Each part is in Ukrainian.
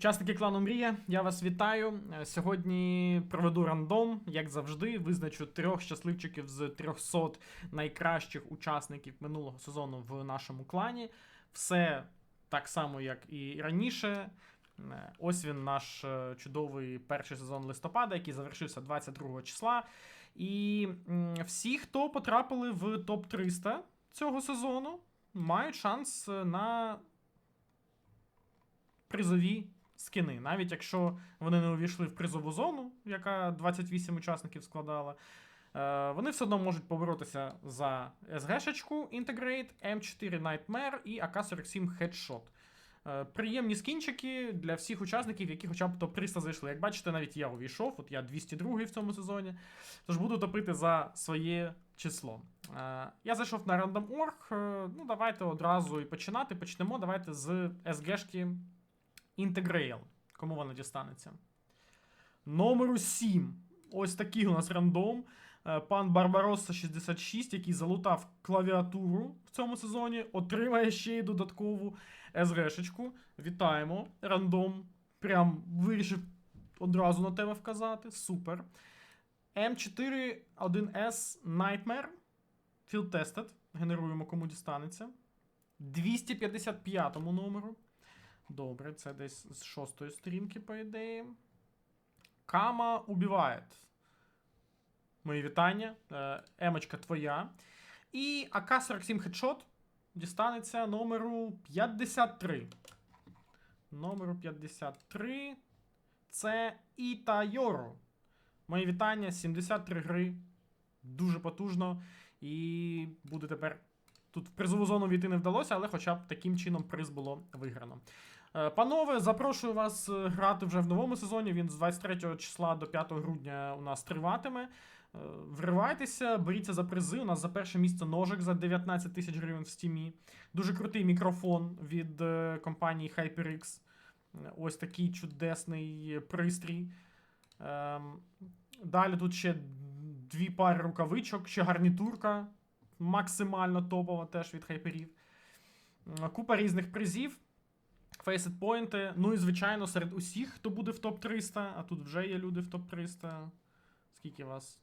Учасники клану Мрія, я вас вітаю. Е, Сьогодні проведу рандом, як завжди, визначу трьох щасливчиків з 300 найкращих учасників минулого сезону в нашому клані. Все так само, як і раніше. Е, Ось він наш е, чудовий перший сезон листопада, який завершився 22 числа. І всі, хто потрапили в топ 300 цього сезону, мають шанс на призові скини. Навіть якщо вони не увійшли в призову зону, яка 28 учасників складала, е, вони все одно можуть поборотися за SG-шечку Integrate, M4 Nightmare і AK-47 Headshot. Е, Приємні скінчики для всіх учасників, які хоча б топ-300 зайшли. Як бачите, навіть я увійшов, от я 202 в цьому сезоні. Тож буду топити за своє число. Е, Я зайшов на Random.org. Ну, давайте одразу і починати. Почнемо. Давайте з SG-шки Integrail. Кому вона дістанеться? Номеру 7. Ось такий у нас рандом. Е, Пан Барбаросса 66, який залутав клавіатуру в цьому сезоні, отримає ще й додаткову СГшечку. Вітаємо. Рандом. Прям вирішив одразу на тебе вказати. Супер. М4 1С Nightmare. Field Tested. Генеруємо, кому дістанеться. 255 номеру. Добре, це десь з шостої сторінки, по ідеї. Кама убиває. Мої вітання. Е, Емочка твоя. І АК-47 хедшот дістанеться номеру 53. Номеру 53. Це Ітайоро. Мої вітання, 73 гри. Дуже потужно. І буде тепер. Тут в призову зону війти не вдалося, але хоча б таким чином приз було виграно. Е, Панове, запрошую вас е, грати вже в новому сезоні. Він з 23 числа до 5 грудня у нас триватиме. Е, Вривайтеся, беріться за призи. У нас за перше місце ножик за 19 тисяч гривень в стімі. Дуже крутий мікрофон від компанії HyperX. Ось такий чудесний пристрій. Ем, Далі тут ще дві пари рукавичок, ще гарнітурка максимально топова теж від хайперів. Купа різних призів. Faceit поінти. Ну і звичайно, серед усіх, хто буде в топ-300, а тут вже є люди в топ-300. Скільки вас?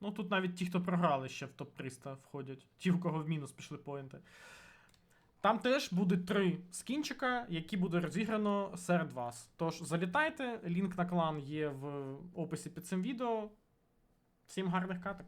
Ну, тут навіть ті, хто програли ще в топ-300 входять. Ті, у кого в мінус пішли поінти. Там теж буде три скінчика, які буде розіграно серед вас. Тож залітайте, лінк на клан є в описі під цим відео. Всім гарних каток.